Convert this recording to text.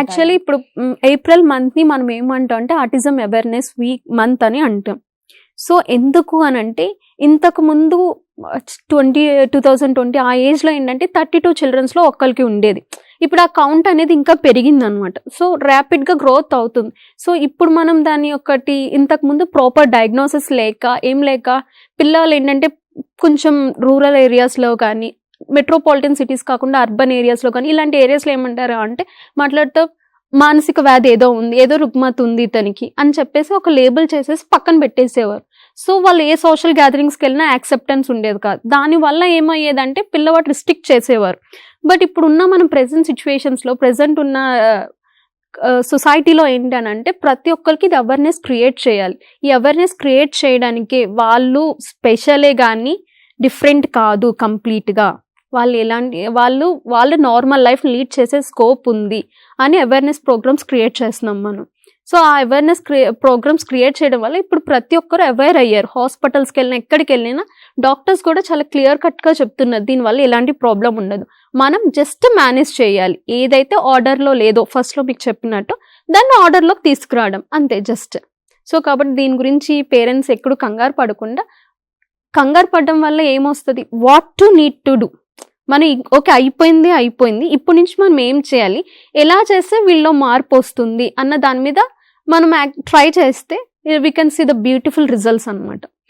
Actually ఇప్పుడు April మంత్ని మనం ఏమంటాం అంటే ఆటిజం అవేర్నెస్ వీక్ మంత్ అని అంటాం. సో ఎందుకు అని అంటే ఇంతకు ముందు ట్వంటీ టూ థౌజండ్ ట్వంటీ ఆ ఏజ్లో ఏంటంటే థర్టీ టూ చిల్డ్రన్స్లో ఒక్కరికి ఉండేది. ఇప్పుడు ఆ కౌంట్ అనేది ఇంకా పెరిగింది అనమాట సో ర్యాపిడ్గా గ్రోత్ అవుతుంది. సో ఇప్పుడు మనం దాని ఒకటి ఇంతకు ముందు ప్రాపర్ డయాగ్నోసిస్ లేక ఏం లేక పిల్లలు ఏంటంటే కొంచెం రూరల్ ఏరియాస్లో కానీ మెట్రోపాలిటన్ సిటీస్ కాకుండా అర్బన్ ఏరియాస్లో కానీ ఇలాంటి ఏరియాస్లో ఏమంటారు అంటే మాట్లాడుతూ మానసిక వ్యాధి ఏదో ఉంది ఏదో రుగ్మత ఉంది ఇతనికి అని చెప్పేసి ఒక లేబుల్ చేసేసి పక్కన పెట్టేసేవారు. సో వాళ్ళు ఏ సోషల్ గ్యాదరింగ్స్కి వెళ్ళినా యాక్సెప్టెన్స్ ఉండేది కాదు. దానివల్ల ఏమయ్యేదంటే పిల్లవాడు రిస్ట్రిక్ట్ చేసేవారు. బట్ ఇప్పుడున్న మనం ప్రజెంట్ సిచ్యువేషన్స్లో ప్రెసెంట్ ఉన్న సొసైటీలో ఏంటనంటే ప్రతి ఒక్కరికి ఇది అవేర్నెస్ క్రియేట్ చేయాలి. ఈ అవేర్నెస్ క్రియేట్ చేయడానికి వాళ్ళు స్పెషలే కానీ డిఫరెంట్ కాదు కంప్లీట్గా వాళ్ళు ఎలాంటి వాళ్ళు వాళ్ళు నార్మల్ లైఫ్ లీడ్ చేసే స్కోప్ ఉంది అని అవేర్నెస్ ప్రోగ్రామ్స్ క్రియేట్ చేస్తున్నాం మనం. సో ఆ అవేర్నెస్ క్రియే ప్రోగ్రామ్స్ క్రియేట్ చేయడం వల్ల ఇప్పుడు ప్రతి ఒక్కరు అవేర్ అయ్యారు. హాస్పిటల్స్కి వెళ్ళినా ఎక్కడికి వెళ్ళినా డాక్టర్స్ కూడా చాలా క్లియర్ కట్గా చెప్తున్నారు. దీనివల్ల ఎలాంటి ప్రాబ్లం ఉండదు. మనం జస్ట్ మేనేజ్ చేయాలి. ఏదైతే ఆర్డర్లో లేదో ఫస్ట్లో మీకు చెప్పినట్టు దాన్ని ఆర్డర్లోకి తీసుకురావడం. అంతే జస్ట్ సో కాబట్టి దీని గురించి పేరెంట్స్ ఎక్కడు కంగారు పడకుండా కంగారు పడడం వల్ల ఏమొస్తుంది? What to need to do మనం ఓకే అయిపోయింది అయిపోయింది. ఇప్పటి నుంచి మనం ఏం చేయాలి? ఎలా చేస్తే వీళ్ళలో మార్పు వస్తుంది అన్న దాని మీద మనం ట్రై చేస్తే we can see the beautiful results అనమాట